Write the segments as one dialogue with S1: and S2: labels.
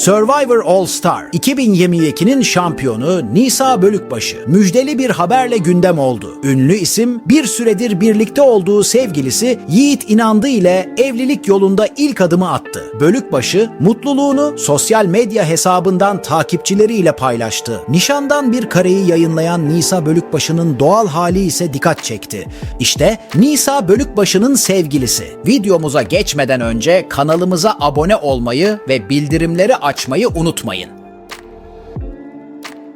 S1: Survivor All Star 2022'nin şampiyonu Nisa Bölükbaşı müjdeli bir haberle gündem oldu. Ünlü isim bir süredir birlikte olduğu sevgilisi Yiğit İnandı ile evlilik yolunda ilk adımı attı. Bölükbaşı mutluluğunu sosyal medya hesabından takipçileriyle paylaştı. Nişandan bir kareyi yayınlayan Nisa Bölükbaşı'nın doğal hali ise dikkat çekti. İşte Nisa Bölükbaşı'nın sevgilisi. Videomuza geçmeden önce kanalımıza abone olmayı ve bildirimleri açmayı unutmayın.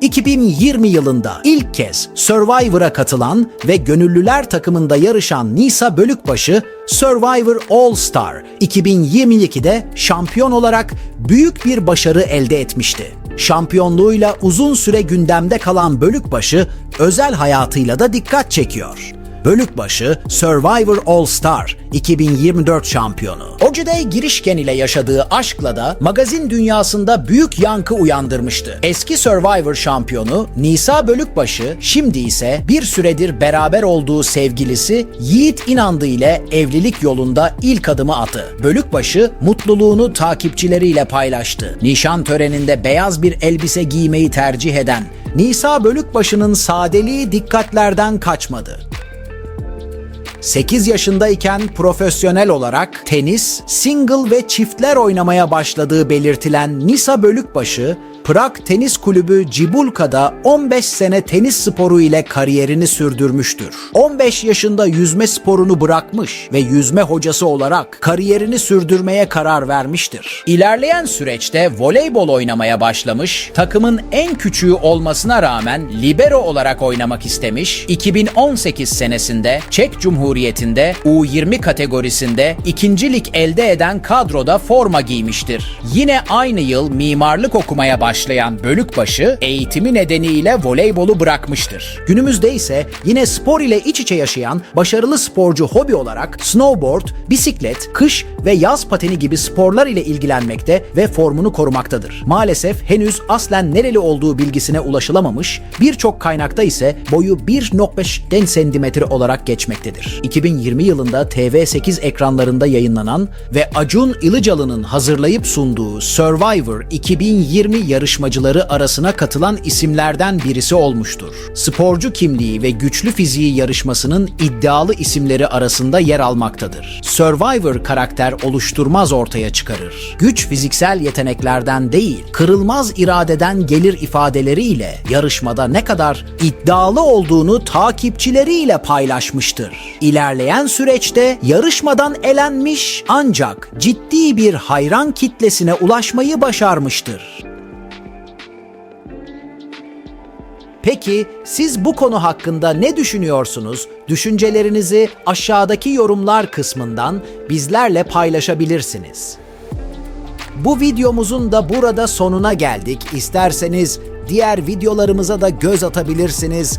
S1: 2020 yılında ilk kez Survivor'a katılan ve gönüllüler takımında yarışan Nisa Bölükbaşı, Survivor All Star 2022'de şampiyon olarak büyük bir başarı elde etmişti. Şampiyonluğuyla uzun süre gündemde kalan Bölükbaşı, özel hayatıyla da dikkat çekiyor. Bölükbaşı Survivor All Star 2024 şampiyonu. Oceday Girişken ile yaşadığı aşkla da magazin dünyasında büyük yankı uyandırmıştı. Eski Survivor şampiyonu Nisa Bölükbaşı şimdi ise bir süredir beraber olduğu sevgilisi Yiğit İnandı ile evlilik yolunda ilk adımı attı. Bölükbaşı mutluluğunu takipçileriyle paylaştı. Nişan töreninde beyaz bir elbise giymeyi tercih eden Nisa Bölükbaşı'nın sadeliği dikkatlerden kaçmadı. 8 yaşındayken profesyonel olarak tenis, single ve çiftler oynamaya başladığı belirtilen Nisa Bölükbaşı, Prag Tenis Kulübü Cibulka'da 15 sene tenis sporu ile kariyerini sürdürmüştür. 15 yaşında yüzme sporunu bırakmış ve yüzme hocası olarak kariyerini sürdürmeye karar vermiştir. İlerleyen süreçte voleybol oynamaya başlamış, takımın en küçüğü olmasına rağmen libero olarak oynamak istemiş, 2018 senesinde Çek Cumhuriyeti'nde U20 kategorisinde ikincilik elde eden kadroda forma giymiştir. Yine aynı yıl mimarlık okumaya başlayan Bölükbaşı eğitimi nedeniyle voleybolu bırakmıştır. Günümüzde ise yine spor ile iç içe yaşayan başarılı sporcu hobi olarak snowboard, bisiklet, kış ve yaz pateni gibi sporlar ile ilgilenmekte ve formunu korumaktadır. Maalesef henüz aslen nereli olduğu bilgisine ulaşılamamış, birçok kaynakta ise boyu 1.5 centimetre olarak geçmektedir. 2020 yılında TV8 ekranlarında yayınlanan ve Acun Ilıcalı'nın hazırlayıp sunduğu Survivor 2020 yarışmacıları arasına katılan isimlerden birisi olmuştur. Sporcu kimliği ve güçlü fiziği yarışmasının iddialı isimleri arasında yer almaktadır. Survivor karakter oluşturmaz ortaya çıkarır. Güç fiziksel yeteneklerden değil, kırılmaz iradeden gelir ifadeleriyle yarışmada ne kadar iddialı olduğunu takipçileriyle paylaşmıştır. İlerleyen süreçte yarışmadan elenmiş ancak ciddi bir hayran kitlesine ulaşmayı başarmıştır. Peki siz bu konu hakkında ne düşünüyorsunuz? Düşüncelerinizi aşağıdaki yorumlar kısmından bizlerle paylaşabilirsiniz. Bu videomuzun da burada sonuna geldik. İsterseniz diğer videolarımıza da göz atabilirsiniz.